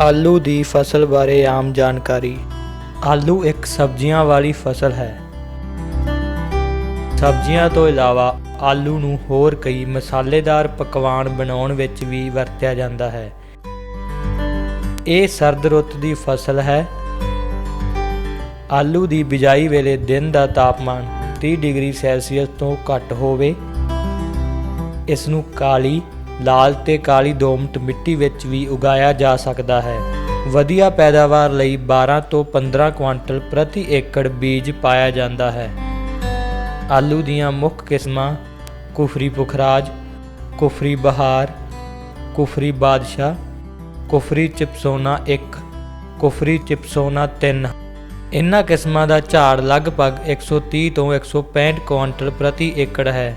ਆਲੂ ਦੀ ਫਸਲ ਬਾਰੇ ਆਮ ਜਾਣਕਾਰੀ। ਆਲੂ ਇੱਕ ਸਬਜ਼ੀਆਂ ਵਾਲੀ ਫਸਲ ਹੈ। ਸਬਜ਼ੀਆਂ ਤੋਂ ਇਲਾਵਾ ਆਲੂ ਨੂੰ ਹੋਰ ਕਈ ਮਸਾਲੇਦਾਰ ਪਕਵਾਨ ਬਣਾਉਣ ਵਿੱਚ ਵੀ ਵਰਤਿਆ ਜਾਂਦਾ ਹੈ। ਇਹ ਸਰਦ ਰੁੱਤ ਦੀ ਫਸਲ ਹੈ। ਆਲੂ ਦੀ ਬਿਜਾਈ ਵੇਲੇ ਦਿਨ ਦਾ ਤਾਪਮਾਨ 30 ਡਿਗਰੀ ਸੈਲਸੀਅਸ ਤੋਂ ਘੱਟ ਹੋਵੇ। ਇਸ ਨੂੰ ਕਾਲੀ ਲਾਲ ਤੇ ਕਾਲੀ ਦੋਮਟ ਮਿੱਟੀ ਵਿੱਚ ਵੀ ਉਗਾਇਆ ਜਾ ਸਕਦਾ ਹੈ। ਵਧੀਆ ਪੈਦਾਵਾਰ ਲਈ 12 ਤੋਂ 15 ਕੁਆਂਟਲ ਪ੍ਰਤੀ ਏਕੜ ਬੀਜ ਪਾਇਆ ਜਾਂਦਾ ਹੈ। ਆਲੂ ਦੀਆਂ ਮੁੱਖ ਕਿਸਮਾਂ ਕੁਫਰੀ ਪੁਖਰਾਜ, ਕੁਫਰੀ ਬਹਾਰ, ਕੁਫਰੀ ਬਾਦਸ਼ਾਹ, ਕੁਫਰੀ ਚਿਪਸੋਨਾ 1 ਕੁਫਰੀ ਚਿਪਸੋਨਾ 3 ਇਨ੍ਹਾਂ ਕਿਸਮਾਂ ਦਾ ਝਾੜ ਲਗਭਗ 130 ਤੋਂ 165 ਕੁਇੰਟਲ ਪ੍ਰਤੀ ਏਕੜ ਹੈ।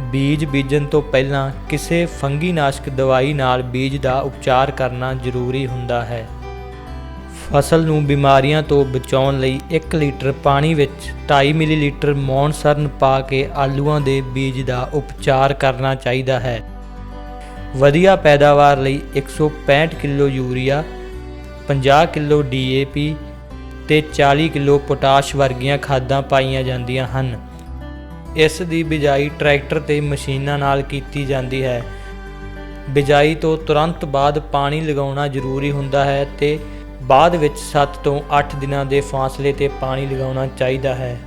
ਬੀਜ ਬੀਜਣ ਤੋਂ ਪਹਿਲਾਂ ਕਿਸੇ ਫੰਗੀਨਾਸ਼ਕ ਦਵਾਈ ਨਾਲ ਬੀਜ ਦਾ ਉਪਚਾਰ ਕਰਨਾ ਜ਼ਰੂਰੀ ਹੁੰਦਾ ਹੈ। ਫਸਲ ਨੂੰ ਬਿਮਾਰੀਆਂ ਤੋਂ ਬਚਾਉਣ ਲਈ 1 ਲੀਟਰ ਪਾਣੀ ਵਿੱਚ 2.5 ਮਿਲੀਲੀਟਰ ਮੌਨਸਰਨ ਪਾ ਕੇ ਆਲੂਆਂ ਦੇ ਬੀਜ ਦਾ ਉਪਚਾਰ ਕਰਨਾ ਚਾਹੀਦਾ ਹੈ। ਵਧੀਆ ਪੈਦਾਵਾਰ ਲਈ 165 ਕਿਲੋ ਯੂਰੀਆ 50 ਕਿਲੋ ਡੀਏਪੀ ਤੇ 40 ਕਿਲੋ ਪੋਟਾਸ਼ ਵਰਗੀਆਂ ਖਾਦਾਂ ਪਾਈਆਂ ਜਾਂਦੀਆਂ ਹਨ। ਇਸ ਦੀ ਬਿਜਾਈ ਟਰੈਕਟਰ ਤੇ ਮਸ਼ੀਨਾਂ ਨਾਲ ਕੀਤੀ ਜਾਂਦੀ ਹੈ। ਬਿਜਾਈ ਤੋਂ ਤੁਰੰਤ ਬਾਅਦ ਪਾਣੀ ਲਗਾਉਣਾ ਜ਼ਰੂਰੀ ਹੁੰਦਾ ਹੈ ਤੇ ਬਾਅਦ ਵਿੱਚ 7 ਤੋਂ 8 ਦਿਨਾਂ ਦੇ ਫਾਸਲੇ ਤੇ ਪਾਣੀ ਲਗਾਉਣਾ ਚਾਹੀਦਾ ਹੈ।